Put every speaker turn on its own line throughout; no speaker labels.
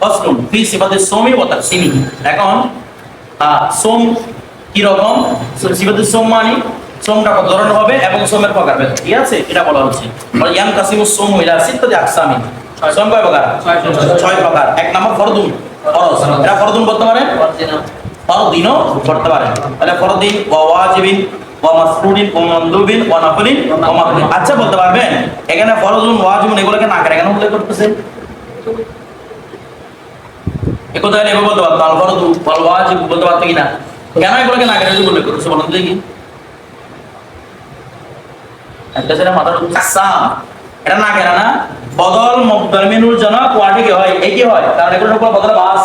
ফসলুন ফি সিফাতিস সোমি ওয়া তাকসিমি এখন আহ, সোম কি রকম? সিফাতিস সোম মানে সোমটা কত ধরনের হবে এবং সোমের প্রকার ভেদ ঠিক আছে? এটা বলা হচ্ছে। ইয়াম কাসিমুস সোম ইলা সিত্তাতি আকসামি। সোম কয় প্রকার? ছয় প্রকার। এক নম্বর ফরদুন। ফরজ। এটা ফরদুন বলতে পারে? ফরদিনও করতে পারে। তাহলে ফরদিন ওয়া ওয়াজিবিন ওয়া মাসরুদিন ওয়া মানদুবিন ওয়া নাফলিন ওয়া মাকরুহ আচ্ছা বলতে পারবেন? এখানে ফরজুন ওয়াজিবুন এগুলোকে না করে কেন উল্লেখ করতেছে এ কথা এভাবে বলতে পারতো আল ফরদু ওয়াল ওয়াজিব বলতে পারতো কিনা? কেন এগুলোকে না করে? উল্লেখ করতেছে বলুন দেখি। একটা সেটা মাথার কাসাম। এটা না কেন না বদল মুবতামিনুর জনক ওয়াটি কি হয়? এই কি হয়? কারণ এগুলো সবগুলো বদল বাস।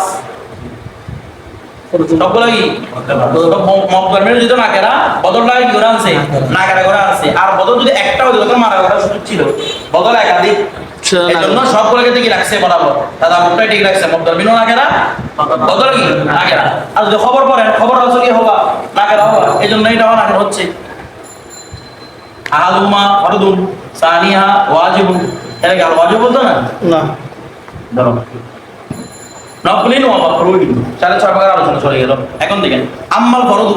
সবগুলো কি? মুবতামিনুর যদি না কেনা বদলটা কি করে আনছে? না কেনা। করে আনছে। আর বদল যদি একটা হতো তখন মারা করার সুযোগ ছিল বদল একাধিক। এই সবগুলোকে কি রাখছে বরাবর। দাদা মুখটাই ঠিক রাখছে মুবতামিনুর না? কেনা বদল কি? না। আর যদি খবর পড়েন খবর হচ্ছে কি হবা? না হবা। এই জন্য এটাও না কেনা হচ্ছে। আহাদুমা ফরদুন সানিহা ওয়াজিবুন। এটা কি ওয়াজিব বলতো না?
না।
ধরো। নফলিন ওয়া মাকরুহিন চারে ছয় প্রকার আলোচনা চলে গেল। এখন দেখেন আম্মাল ফরদু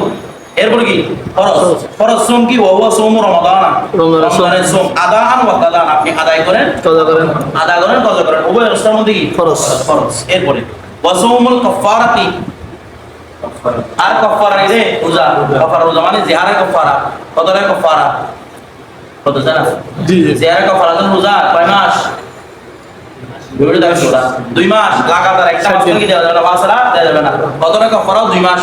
এরপর কি? ফরজ। ফরজ সোম কি? ওয়া সোম রমাদান।
রমজানের সোম।
রমজানের সোম আদান ওয়া কাদান আপনি আদায় করেন?
কাজা করেন।
আদায় করেন করেন। উভয় রাস্তার মধ্যে কি?
ফরজ।
ফরজ। এরপরে ওয়া সোমুল কাফারাতি আর কফারা রে? রোজা। কফারা রোজা মানে জিহারা কফারা কত কফারা কত জানা?
জি
জিহারা কফারা তো রোজা। কয় মাস? দুই মাস দুই মাস। লাগাতার একটা মাস কি দেওয়া যাবে না বাসরা দেওয়া যাবে না। কত রে কফারা দুই মাস।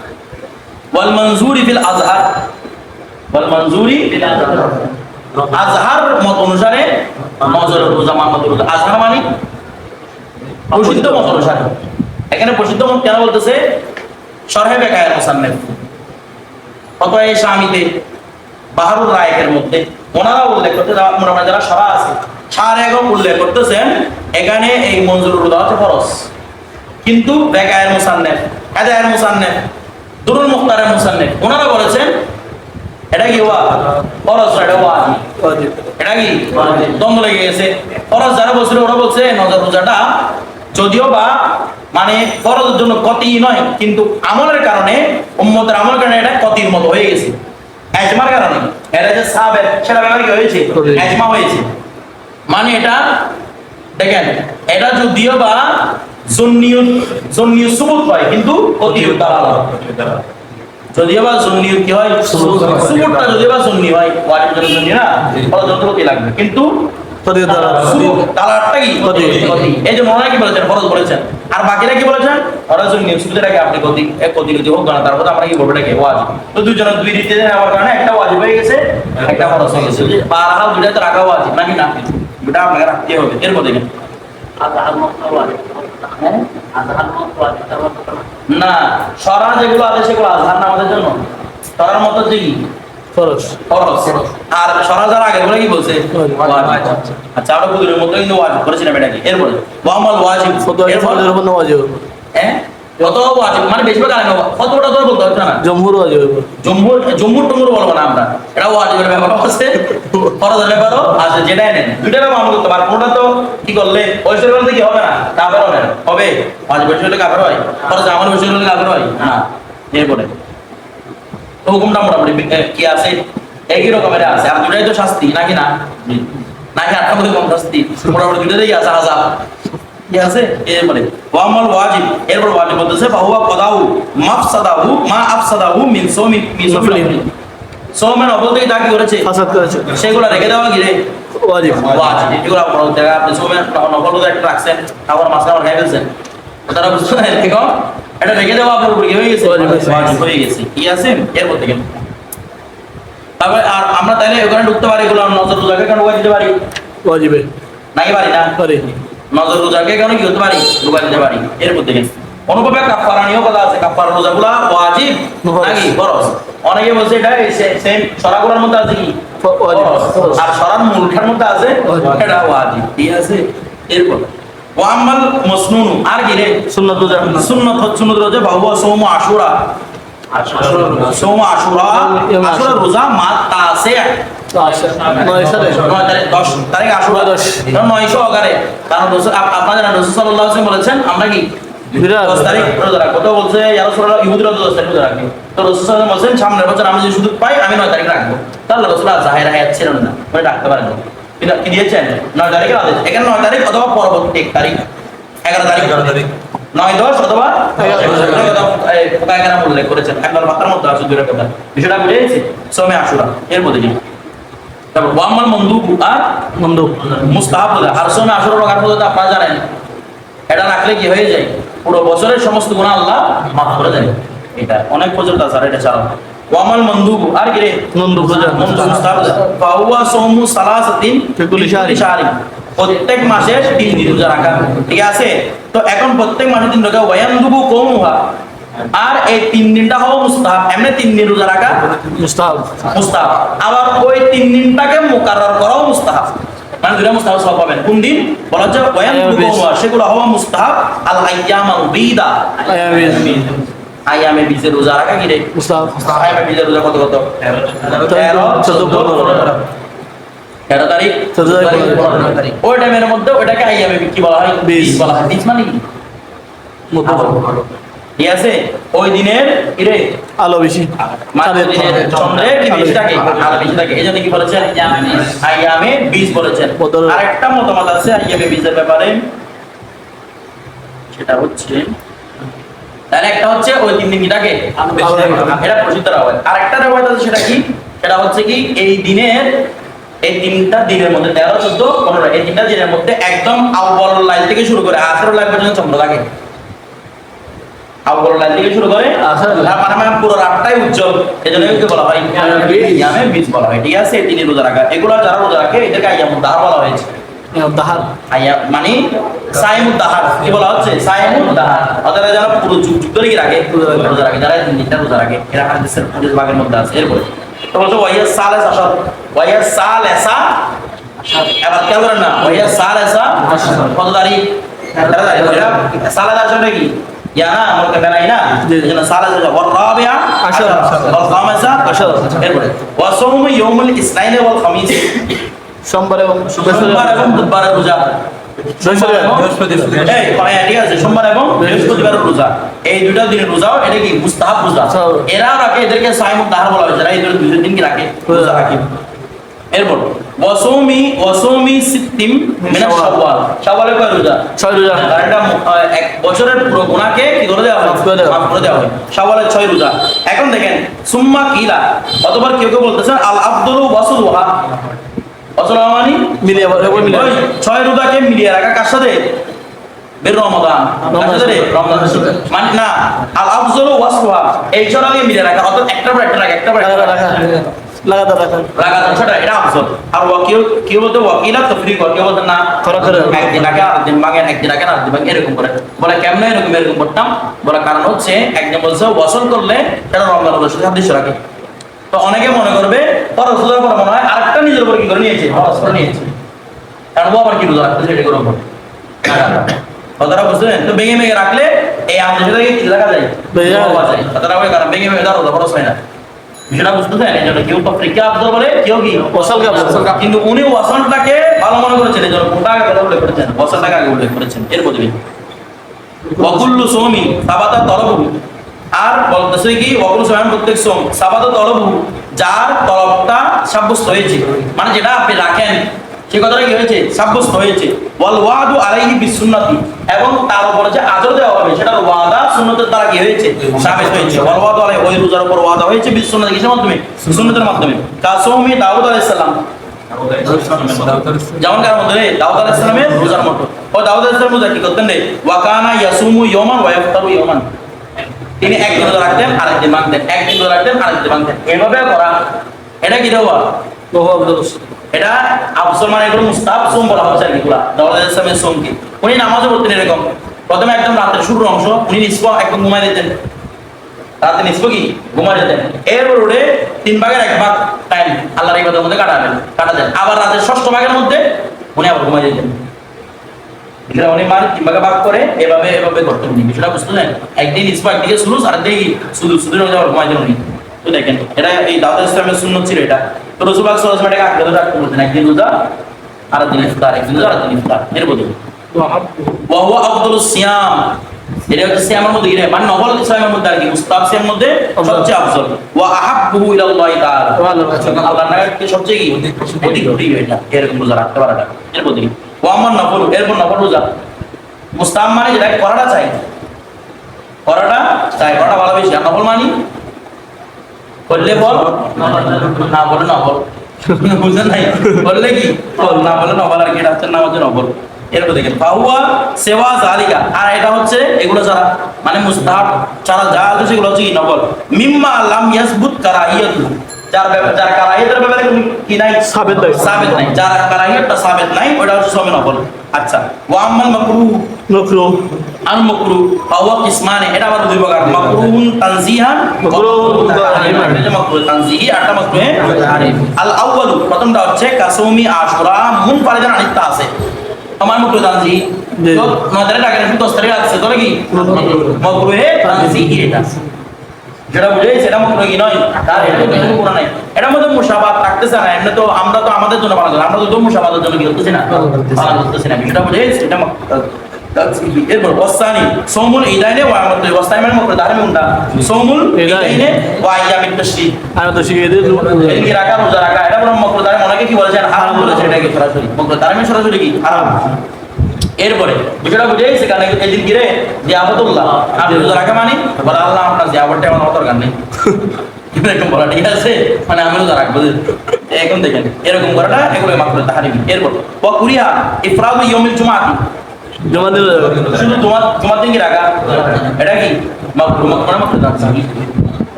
ওয়াল মনজুরি ফিল আজহার। আজহার। মত অনুসারে আজহার মানে? মত অনুসারে। এখানে প্রসিদ্ধ মত কেন বলতেছে? রায়কের মধ্যে ওনারা উল্লেখ করতে যারা সরা আছে, সার এগম উল্লেখ করতেছেন, এখানে এই মঞ্জুর হচ্ছে ফরজ। কিন্তু বেকায়ের মুসান্নেফ, হেদায়ের মুসান্নেফ দুরুল মুখতারের মুসান্নেফ। ওনারা বলেছেন, এটা কি ওয়া ফরজ এটা ওয়াজিব এটা কি? দ্বন্দ্ব লেগে গেছে। ফরজ যারা বলছিল, ওরা বলছে নজর রোজাটা যদিও বা মানে ফরজের জন্য কতি নয়, কিন্তু আমলের কারণে, উম্মতের আমলের কারণে এটা কতির মতো হয়ে গেছে। এজমার কারণে। এটা যে সাবের সেটা ব্যাপারে কি হয়েছে। এজমা হয়েছে। মানে এটা, দেখেন, এটা যদিও বা সুবুত হয় কিন্তু হয়। কি হয়? সুবুতটা হয় ওয়াজিব জন্য না ফলে যন্ত্রপাতি লাগবে। কিন্তু। এই যে মনে কি বলেছেন? ফরজ বলেছেন। আর বাকিরা কি বলেছেন? ওরা সুবিধাটাকে আপনি এক কতি যদি হোক না তারপর আমরা কি বলব এটাকে? ওয়াজিব। তো দুজনের দুই রীতি আমার কারণে একটা ওয়াজিব হয়ে গেছে একটা ফরজ হয়ে গেছে। দুইটা তো রাখা ওয়াজিব নাকি না? দুটা আপনাকে রাখতে হবে। এরপর দেখেন? না সরা যেগুলো আছে সেগুলো আজহার না আমাদের জন্য। সরার মতো যে
ফরজ।
ফরজ আর সরা যারা আগে বলে কি বলছে।
ওয়াজিব।
আচ্ছা। আরও বুঝলেন মতো কিন্তু ওয়াজিব করেছিলাম এটাকে। এরপরে ওয়ামাল ওয়াজিব। এরপর?
ওয়াজিব
হ্যাঁ? কত ওয়াজিব মানে বেশিরভাগ আলেম কতটা তো বলতে হচ্ছে না?
জমহুর ওয়াজিব
জম্মুর জম্মুর টম্মুর বলব না আমরা। এটা ওয়াজিবের ব্যাপার আছে। ফরজের ব্যাপারও আছে যেটাই নেন। দুইটা ব্যাপার আমরা করতে পারব কোনটা তো কি করলে? ঐশ্বর বলতে কি হবে না। কাফের হবে হবে। ওয়াজিবের বিষয় কাফের হয়। ফরজ আমার বিষয় কাফের হয়। না। এরপরে। হুকুমটা মোটামুটি কি আছে? একই রকমের আছে। আর দুটাই তো শাস্তি নাকি না? নাকি আটটা মধ্যে কম শাস্তি? মোটামুটি দুটাতেই আছে আজাব কি আছে? এরপরে ওয়ামাল ওয়াজিব। এরপর ওয়াজিব বলতেছে বাহুয়া কদাহু মাফসাদাহু মা আফসাদাহু মিন সৌমি মিন সৌমি সৌমের অপর থেকে কি করেছে?
ফাসাদ করেছে।
সেগুলো রেখে দেওয়া
ওয়াজিব।
ওয়াজিব। এগুলো আপনার জায়গা। আপনি সৌমের নকল রোজা একটা রাখছেন তারপর খাই ফেলছেন তারা বুঝতে পারেন এখন এটা রেখে দেওয়া আপনার উপর হয়ে গেছে?
ওয়াজিব
হয়ে গেছে। কি আছে? এরপর থেকে। তারপরে আর আমরা তাইলে ওখানে ঢুকতে পারি এগুলো নজর রোজাকে কেন পারি।
ওয়াজিবে।
নাকি পারি না?
পারি।
নজর রোজাকে কেন কি হতে পারি? ডুবাই দিতে পারি। এর মধ্যে অনুভবে কাফারা নিয়েও কথা আছে কাফারা রোজাগুলা ওয়াজিব নাকি ফরজ অনেকে বলছে এটা সেম সরাগুলোর মধ্যে আছে কি। আর সরার মূলখার মধ্যে আছে? এটা ওয়াজিব। ঠিক আছে? এরপর ওয়াম্মাল মসনুন। আর কি রে?
সুন্নাত রোজা।
সুন্নত সুন্নত রোজা। বাবু সৌম আশুরা। সৌম আশুরা। আশুরা রোজা মা তাসে বলেছেন আমরা কি সামনের বছর আমি যদি সুযোগ পাই আমি নয় তারিখ রাখব। তাহলে রসুল্লাহ জাহের হায়াত ছিলেন না মানে পারেন কি দিয়েছেন? নয় তারিখের আদেশ। এখানে নয় তারিখ অথবা পরবর্তী এক তারিখ। এগারো তারিখ। এগারো তারিখ। নয় দশ অথবা উল্লেখ করেছেন। একবার মাত্রার মধ্যে আছে দূরের কথা। বিষয়টা বুঝেছি সোমে আশুরা এর মধ্যে তারপর ওয়ামাল মন্দুব আর
বন্ধু
মুস্তাহাব আর সোমে আশুরা রোজার আপনারা জানেন। এটা রাখলে কি হয়ে যায়? পুরো বছরের সমস্ত গুনাহ আল্লাহ মাফ করে দেন। এটা অনেক আছে আর এটা ছাড়াও। ওয়ামাল মন্দুব আর কি রে?
মন্দুব
মুস্তাহাব। ফাহুয়া সওমু সালাসাতিন
ফি কুল্লি শাহরিন।
শাহরিন। প্রত্যেক মাসে তিন দিন রোজা রাখা। ঠিক আছে? তো এখন প্রত্যেক মাসে তিন রোজা। ওয়ায়ান্দুবু কওমুহা। আর এই তিন দিনটা হওয়া মুস্তাহাব। এমনি তিন দিন রোজা রাখা?
মুস্তাহাব।
মুস্তাহাব। আবার ওই তিন দিনটাকে মুকাররর করাও মুস্তাহাব। মানে দুটা মুস্তাহাব সব পাবেন। কোন দিন? বলা হচ্ছে ওয়ায়ান্দুবু কওমুহা সেগুলো হওয়া মুস্তাহাব আল আইয়ামাল বিদা
আয়ামে
আইয়ামে বিজে রোজা রাখা কি রে?
মুস্তাহাব।
আইয়ামে বিজে রোজা কত কত? তেরো। চোদ্দ পনেরো। তেরো তারিখ।
চোদ্দ তারিখ,
ওই টাইমের মধ্যে ওটাকে আইয়ামে কি বলা হয়?
বীজ।
বীজ বলা হয় বীজ মানে কি? আছে? ওই দিনের ইরে
আলো বেশি।
চন্দ্রে কি থাকে আলো বেশি থাকে। এই জন্য কি বলেছেন? আইয়ামে বীজ বলেছেন। আরেকটা মতামত আছে আইয়ামে বীজের ব্যাপারে। সেটা হচ্ছে তাহলে একটা হচ্ছে ওই তিন দিন কিটাকে এটা প্রসিদ্ধ রাওয়ায়। আরেকটা রাওয়ায় আছে সেটা কি? সেটা হচ্ছে কি এই দিনের এই তিনটা দিনের মধ্যে তেরো চোদ্দ পনেরো এই তিনটা দিনের মধ্যে একদম আউবল লাইন থেকে শুরু করে আখের লাইন পর্যন্ত চন্দ্র থাকে। লাইন থেকে শুরু করে মানে মানে পুরো রাতটাই উজ্জ্বল। এই জন্য এগুলো বলা হয়? ইয়ামে বীজ বলা হয়। ঠিক আছে তিনি রোজা রাখা। এগুলো যারা রোজা রাখে এদেরকে আইয়াম দাহার বলা হয়েছে।
দাহার।
মানে সাইমুদ দাহার। কি বলা হচ্ছে? সাইমুদ দাহার। অর্থাৎ যারা পুরো যুগ যুগ ধরে রাখে রোজা রাখে যারা তিন রোজা রাখে এরা হাদিসের হাদিস ভাগের মধ্যে আছে। এরপরে তো বলছো ওয়াইয়া সালেস আসার ওয়াইয়া সালেসা এবার কে বলেন না ওয়াইয়া সালেসা কত তারিখ? আসলে কি? ইয়া না আমার কাছে নাই না
জি।
এই জন্য সালেস ওয়াল রাবিয়া
আশার।
ওয়াল খামিসা
আশার।
এরপরে ওয়া সাওমু ইয়াউমুল ইসনাইন ওয়াল খামিস
সোমবার এবং
সোমবার এবং বুধবার রোজা সোমবার এবং বৃহস্পতিবার রোজা এই দুটা দিনের রোজাও এটা কি মুস্তাহাব রোজা। এরা রাখে এদেরকে সাইমুদ দাহার বলা হয়েছে এরা এই দুটো দিন কি রাখে রোজা রাখে এরপর ওয়াসৌমি ওয়াসৌমি সিত্তিম শাওয়াল। শাওয়ালে। কয় রোজা?
ছয় রোজা।
ম- আহ, এক বছরের পুরো গুনাহকে কি করে দেওয়া হয়
মাফ করে দেওয়া
মাফ করে দেওয়া হয় শাওয়ালের ছয় রোজা। এখন দেখেন সুম্মা কিলা অথবা কেউ কেউ বলতেছেন আল আব্দুল ওয়াসুল ওয়াহা ওয়াসুল ওয়াহা মানে
মিলিয়ে। মিলিয়ে
ছয় রোজাকে মিলিয়ে রাখা কার সাথে? বের রমাদান। মানে না আল আফজল ওয়াসফা এই ছড়াকে মিলিয়ে রাখা অর্থাৎ একটা পর একটা রাখা একটা পর একটা রাখা।
লাগাতার রাখা
লাগাতার ছটা এটা আফজল আর ওয়াকিল কেউ বলতে ওয়াকিলা তফরিক কেউ বলতে না
খরচ।
একদিন আগে আরেকদিন ভাঙেন একদিন আগে আরেকদিন ভাঙেন এরকম করে। বলে কেমন এরকম এরকম করতাম? বলে কারণ হচ্ছে একদিন বলছে ওয়াসল করলে রমজান রাখে। তো অনেকে মনে করবে খরচ পর মনে হয় আরেকটা নিজের উপর কি করে নিয়েছে? খরচ করে নিয়েছে। কারণ ও আবার কি রোজা রাখতে সেটা করে কথাটা বুঝলেন তো ভেঙে ভেঙে রাখলে এই আমাদের সাথে কি দেখা যায়
ভেঙে
কথাটা কারণ ভেঙে ভেঙে ধরো খরচ হয় না। বিষয়টা বুঝতেছেন এই জন্য কেউ তফরিকা আফজল বলে কেউ কি?
ওয়াসালকে আফজল।
কিন্তু উনি ওয়াসানটাকে ভালো মনে করেছেন এই জন্য কোটা আগে উল্লেখ করেছেন। ওয়াসানটাকে আগে উল্লেখ করেছেন। এর বদলে। ওয়াকুল্লু সোমি সাবাতা তলবু আর বলতেছে কি অকুল সোম প্রত্যেক সোম সাবাতা তলবু যার তলবটা সাব্যস্ত হয়েছে। মানে যেটা আপনি রাখেন সে কথাটা কি হয়েছে? সাব্যস্ত হয়েছে। ওয়াল ওয়াদু আলাইহি বিসুন্নতি। এবং তার উপরে যে আদর দেওয়া হবে, সেটার ওয়াদা সুন্নতের দ্বারা কি হয়েছে? সাবিত হয়েছে। ওয়াল ওয়াদু আলাইহি, ওই রোজার উপর ওয়াদা হয়েছে বিসুন্নতি কিসের মাধ্যমে? সুন্নতের মাধ্যমে। কাসৌমি দাউদ আলাইহিস সালাম। যেমন কার মধ্যে? দাউদ আলাইহিস সালামের রোজার মতো। ও দাউদ আলাইহিস সালাম কি করতেন রে? ওয়াকানা ইয়াসুমু ইয়ামান ওয়া ইফতারু ইয়ামান। তিনি একদিন রোজা রাখতেন, আরেকদিন ভাঙতেন একদিন রোজা রাখতেন, আরেকদিন ভাঙতেন এভাবে করা। এটা কি দেওয়া? এটা আফসল মানে এগুলো মুস্তাহাব সোম বলা হচ্ছে আর কি এগুলা দাউদ আলাইহিস সালামের উনি নামাজও পড়তেন এরকম। প্রথমে একদম রাতের শুরুর অংশ, উনি নিষ্প একদম ঘুমাই দিতেন রাতে নিষ্প কি? ঘুমাই দিতেন এরপর উঠে তিন ভাগের এক ভাগ টাইম আল্লাহর ইবাদতের মধ্যে কাটাবেন, কাটাতেন। আবার রাতের ষষ্ঠ ভাগের মধ্যে উনি আবার ঘুমাই দিতেন এটা উনি মার তিন ভাগে ভাগ করে, এভাবে এভাবে করতেন উনি। বিষয়টা বুঝতেছেন একদিন ইসপা একদিকে সুলুস আর সুদু সুদুর মধ্যে আবার ঘুমাই দেন উনি। তো দেখেন, এটা এই দাউদ ইসলামের সুন্নত ছিল এটা। তো রসুল আলাইহি এটাকে রাখতে বলতেন, একদিন রোজা আর একদিন ইফতার একদিন রোজা আর ইফতার এর বদলে। ওয়া হুয়া আফদালুস সিয়াম। এটা হচ্ছে সিয়ামের মধ্যে গিয়ে মানে ইসলামের মধ্যে আর কি মধ্যে সবচেয়ে আফজল। ইলাল্লাহি তাআলা। আল্লাহর নাগাদ সবচেয়ে কি? অধিক প্রিয় এটা। এরকম রোজা রাখতে পারাটা এর আমার এরপর রোজা। মানে যেটা করাটা চাই। করাটা চাই, করাটা ভালো বেশি। আর নফল মানি? করলে বল? না বলে নফল বুঝলেন নাই? বললে কি? বল না বলে নফল আর কি? এটা হচ্ছে নাম হচ্ছে নফল এরপর দেখেন। ফাহুয়া সেওয়া জালিকা আর এটা হচ্ছে এগুলো যারা মানে মুস্তাহাব যারা যা আছে সেগুলো হচ্ছে কি? নফল মিম্মা লাম ইয়াসবুত কারাইয়াতু যার ব্যাপারে যার কারাইয়াতের ব্যাপারে কি নাই?
সাবেত নাই।
সাবেত নাই। যার কারাইয়াতটা সাবেত নাই ওটা হচ্ছে সবে নফল আচ্ছা। ওয়া আম্মাল মাকরুহ।
নকরু
আল মাকরু ফাওয়া কিসমানে এটা আবার দুই প্রকার। মাকরুহুন তানজিহান এটা তানজিহি আরটা আল আউয়ালু প্রথমটা হচ্ছে কাসৌমি আশুরা মুনফারিদান আনিত্তা আছে। আমার তানজিহি? তো নদরে টাকা একটু দশ তারিখ আছে তাহলে কি? মাকরুহ তানজিহি এটা। যেটা বুঝে সেটা মাকরুহ কি নয়? তার এটা নাই। এটার মধ্যে মুশাবাত থাকতেছে না এমনি তো আমরা তো আমাদের জন্য পালন করি আমরা তো মুশাবাতের জন্য কি করতেছি না? পালন করতেছি না। সেটা বুঝে সেটা এরপর ওয়াসানি সৌমুল ইদাইনে ওয়া আমত ওয়াসানি মানে মকরুহ তাহলে কোনটা সৌমুল ইদাইনে। ওয়া আইয়ামিত তাশরিক
আর তো শিখিয়ে দিয়ে
এদিকে রাখা রোজা রাখা? এটা বরং মকরুহ তাহলে অনেকে কি বলেছেন? হারাম বলেছে এটাকে সরাসরি। মকরুহ তাহলে মানে সরাসরি কি? হারাম। এরপরে বিষয়টা বুঝে সেখানে এদিন গিরে জিয়াবতুল্লাহ আপনি রোজা রাখা মানে? বলে আল্লাহ আপনার জিয়াবতটা আমার দরকার নেই। এরকম বলা ঠিক আছে? মানে আমি রোজা রাখব। এখন দেখেন এরকম করাটা এগুলো মাত্র তাহারিমি। এরপর ওয়া কুরিয়া ইফরাদু ইয়াউমিল
জমা দিলে
শুধু তোমার রাখা এটা কি মানে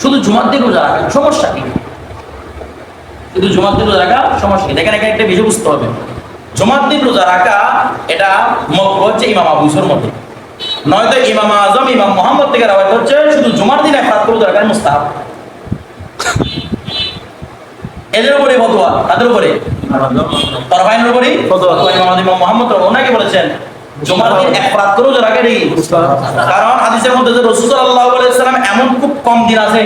শুধু রোজা রাখা সমস্যা কি দিন রোজা রাখা সমস্যা কি দেখেন একটা বিষয় বুঝতে হবে দিন রোজা রাখা এটা হচ্ছে ইমাম আবু ইসুর মধ্যে নয়তো ইমাম আজম ইমাম মোহাম্মদ থেকে হচ্ছে শুধু জুমার মুস্তাহাব এদের উপরে ফতোয়া তাদের উপরে তরফাইনের উপরেই
ফতোয়া।
মোহাম্মদ ওনাকে বলেছেন জুমার দিন নেই। কারণ হাদিসের মধ্যে যে রসুল সাল্লাম এমন খুব কম দিন আছে,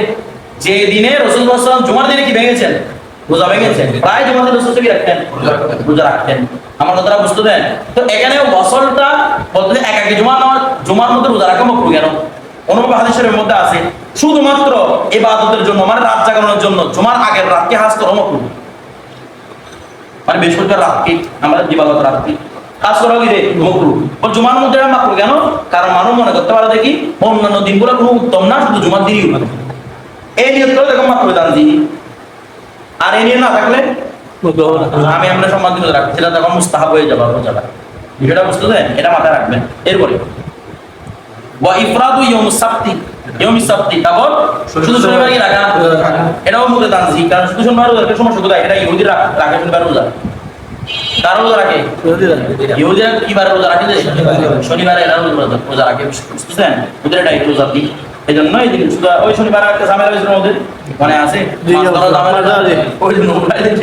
যে দিনে রসুল সাল্লাম জুমার দিনে কি ভেঙেছেন? রোজা ভেঙেছেন। প্রায় রসুল কি রাখতেন? রোজা রাখতেন। আমার কথাটা বুঝতে দেন? তো এখানে এক এক জুমার নামাজ, জুমার মধ্যে রোজা রাখা কেন? অনুভব হাদিসের মধ্যে আছে, শুধুমাত্র ইবাদতের জন্য মানে রাত জাগানোর জন্য, জুমার আগের রাতকে হাজ করো মকরু। মানে বৃহস্পতিবার রাতকে আমরা দিবাগত রাতকে কাজ করা কি রে মকরু বল জুমার মধ্যে এটা মাকরু কেন? কারণ মানুষ মনে করতে পারে দেখি অন্যান্য দিনগুলো কোনো উত্তম না শুধু জুমার দিনই উত্তম। এই নিয়ত করে দেখো মাকরু দান দিই আর এই নিয়ে না থাকলে আমি আমরা সম্মান দিন রাখছি সেটা তখন মুস্তাহাব হয়ে যাবে রোজাটা বিষয়টা বুঝতে দেন এটা মাথায় রাখবেন। এরপরে ওয়া ইফরাদু ইয়াউম সাবতি। ইয়াউম সাবতি তারপর শুধু শনিবার কি রাখা? এটাও মুখে তানজি কারণ শুধু শনিবার রোজা সমস্যা কোথায় এটা ইহুদিরা রাখে শনিবার রোজা। কার রোজা রাখে। ইহুদিরা কি বার রোজা রাখে যে শনিবারে এরা রোজা রোজা রাখে বুঝছেন? ওদের এটা একটু রোজা দিই। এই জন্য এই দিন ওই শনিবার একটা ঝামেলা হয়েছিল ওদের। মনে আছে
জি,
মাছ ধরার ঝামেলা।
মাছ ধরা, জি।
ওই জন্য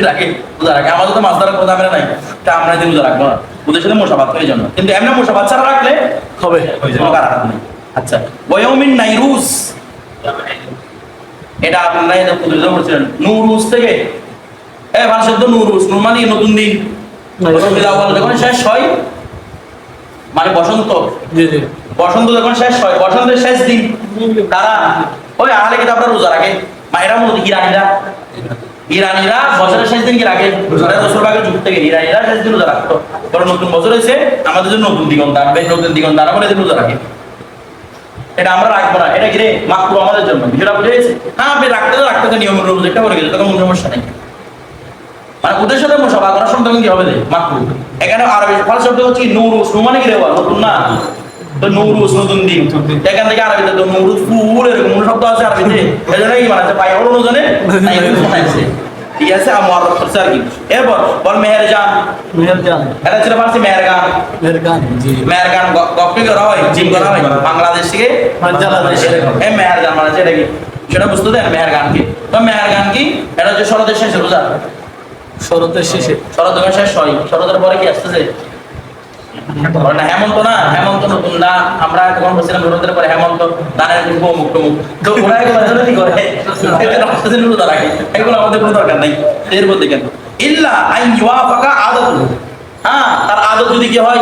রাখে রোজা রাখে। আমাদের তো মাছ ধরার কোনো ঝামেলা নাই। তা আমরা দিন রোজা রাখব না। ওদের সাথে মশা এই জন্য। কিন্তু এমনি মশা বাচ্চারা রাখলে
হবে।
কোনো কারাহাত নেই। আচ্ছা ওয়াউমিন নাইরুস। এটা আপনারা এটা প্রতিযোগিতা করছিলেন নুরুস থেকে এ ভাষা তো নুরুস নুর মানে নতুন দিন। যখন শেষ হয় মানে বসন্ত। বসন্ত যখন শেষ হয় বসন্তের শেষ দিন তারা ওই আহলে কিতাবরা রোজা রাখে। মায়েরা মূলত ইরানিরা। ইরানিরা বছরের শেষ দিন কি রাখে? যুগ থেকে। ইরানিরা শেষ দিন রোজা রাখতো। কারণ নতুন বছর হয়েছে আমাদের জন্য নতুন দিগন্ত আনবে নতুন দিগন্ত আনা বলে এদের রোজা রাখে। এটা আমরা রাখব না। এটা কি রে? মাকরু আমাদের জন্য। বিষয়টা বুঝে গেছে? হ্যাঁ আপনি রাখতে তো রাখতে নিয়মের রোজ একটা করে গেছে তখন কোনো সমস্যা নেই। মানে ওদের সাথে মুসাফা করার তখন কি হবে রে? মাকরু এখানে আরবি ফাল শব্দ হচ্ছে কি? নুরুস। নু মানে কি রে নতুন না? তো নুরুস নতুন দিন। এখান থেকে আরবিতে তো নুরুস ফুল এরকম শব্দ আছে আরবিতে। এই জন্য কি বানাচ্ছে? পাই হলো নজনে তাই এরকম ঠিক আছে? আর মহারত করছে আর কি? এরপর বল মেহের জান
মেহের জান
এটা ছিল ফার্সি মেহের গান
মেহের গান জি
মেহের গান গপ্পি করা হয়? জিম করা হয়? বাংলাদেশ থেকে
বাংলাদেশ।
এই মেহের গান মানে সেটা কি? সেটা বুঝতে দেন? মেহের গান কি তো মেহের গান কি? এটা হচ্ছে শেষে রোজা
শরতের শেষে।
শরৎ যখন শেষ শরতের পরে কি আসতেছে? হেমন্ত না, হেমন্ত নতুন না। আমরা তখন বলছিলাম শরতের পরে হেমন্ত ধানের মুখ মুখ তো ওরা এগুলো কি করে? এগুলো আমাদের কোনো দরকার নাই। এর মধ্যে কেন? ইল্লা আইন ইউয়াফাকা আদত হ্যাঁ তার আদত যদি কি হয়?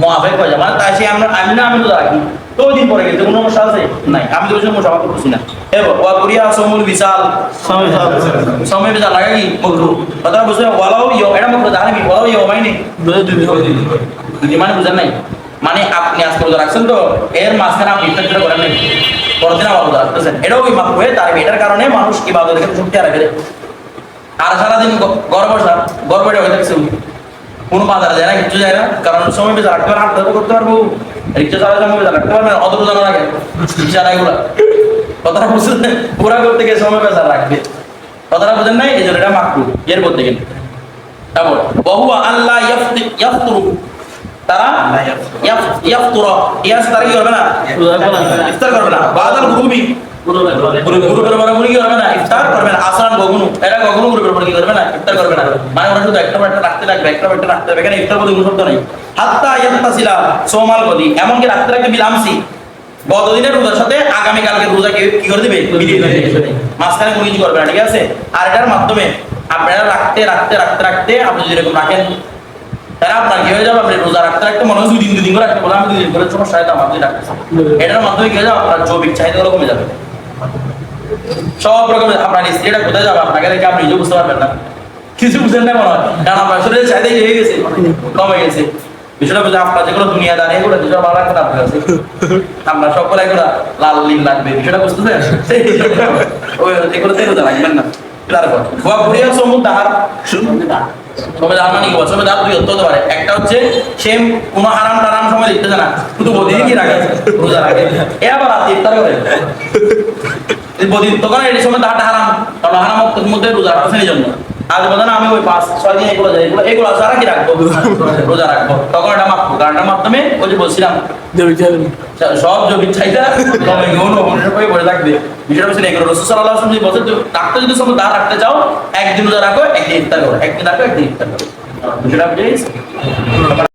মানে তাই সে আমরা আমি না আমি রোজা রাখি তো দিন পরে গেছে কোনো সমস্যা আছে? নাই। আমি তো ওই সমস্যা আমার না। এবার ওয়া কুরিয়া সমুল বিশাল
সময়
সময় লাগা কি? মকরু। কথা বুঝছ? ওয়ালাও ইয়ো এটা মকরু জানি ওয়ালাও ইয়ো মাইনে
দুই দিন
যদি মানে বুঝেন নাই? মানে আপনি আজকে রোজা রাখছেন তো এর মাঝখানে আপনি ইফতার করেন নাই। আবার রোজা রাখতেছেন এটাও ওই মাকরু হয়ে তার এটার কারণে মানুষ কি শক্তি হারা ফেলে। আর সারাদিন গর্ব গর্ব এটা হয়ে থাকছে। কোনো বাজারে যায় না কিছু যায় না। কারণ সময় বেজা রাখতে পারবে হাঁটতে করতে পারব। রিক্সা চালাতে সময় বেজা রাখতে পারবে না অত রোজা না লাগে রিক্সা এগুলা কথাটা বুঝছেন? পুরা করতে গিয়ে সময় বেজা রাখবে। কথাটা বুঝেন নাই? এই জন্য এটা মাকরু এর মধ্যে কিন্তু। তারপর বহুয়া আল্লাহ ইয়াফতুরু। তারা ইয়াফতুরা। ইয়াস তারা কি করবে না? ইফতার করবে না। বাদাল গুরুবি মানে গতদিনের রোজার সাথে আগামী কালকে রোজা কি করে দিবে? মাঝখানে কোনো কিছু করবে না, ঠিক আছে? আর এটার মাধ্যমে আপনারা রাখতে রাখতে রাখতে রাখতে আপনি যদি এরকম রাখেন আপনার কি হয়ে যাবে? আপনি রোজা রাখতে রাখতে মনে হয় দুই দিন দুই দিন করে রাখতে বলে আমি করে সমস্যা এটার মাধ্যমে কি হয়ে যাবে? আপনার জৈবিক চাহিদাগুলো কমে যাবে। সব রকমের আপনার স্ত্রীটা কোথায় যাবে? আপনাকে দেখে আপনি নিজে বুঝতে পারবেন না। কিছু বুঝেন না মনে হয়? কারণ আপনার শরীরের চাহিদা হয়ে গেছে, কমে গেছে। বিষয়টা বুঝে আপনার যেগুলো দুনিয়া দাঁড়িয়ে এগুলো যেসব ভালো লাগবে আপনার কাছে। আপনার সকলে এগুলো লাল, নীল লাগবে, বিষয়টা বুঝতেছেন? এগুলো তেল লাগবেন না। তারপর গোয়া ঘুরিয়া সমুদ্র তবে তার মানে কি বল, সবে তার দুই হতে হতে পারে একটা হচ্ছে সেম, কোনো হারাম টারাম সময় লিখতেছে না। শুধু প্রতিদিন কি রাখে রোজা রাখে এ আবার রাতে ইফতার করে। প্রতিদিন তখন এই সময় তাহাটা হারাম, কারণ হারাম মধ্যে রোজা রাখছে এই জন্য। না আমি ওই পাঁচ ছয় দিন এগুলো যাই এগুলো এগুলো কি রাখব রোজা রাখব। তখন এটা মাপবো কারণটার মাধ্যমে ওই যে বলছিলাম সব জমির চাহিদা তবে গৌণ অবশ্যই পড়ে থাকবে। বিষয়টা বলছেন এগুলো। রসুল সাল্লাহ আসলাম যদি রাখতে যদি সব দা রাখতে চাও একদিন রোজা রাখো একদিন ইফতার করো একদিন রাখো একদিন ইফতার করো। বিষয়টা বুঝে গেছে?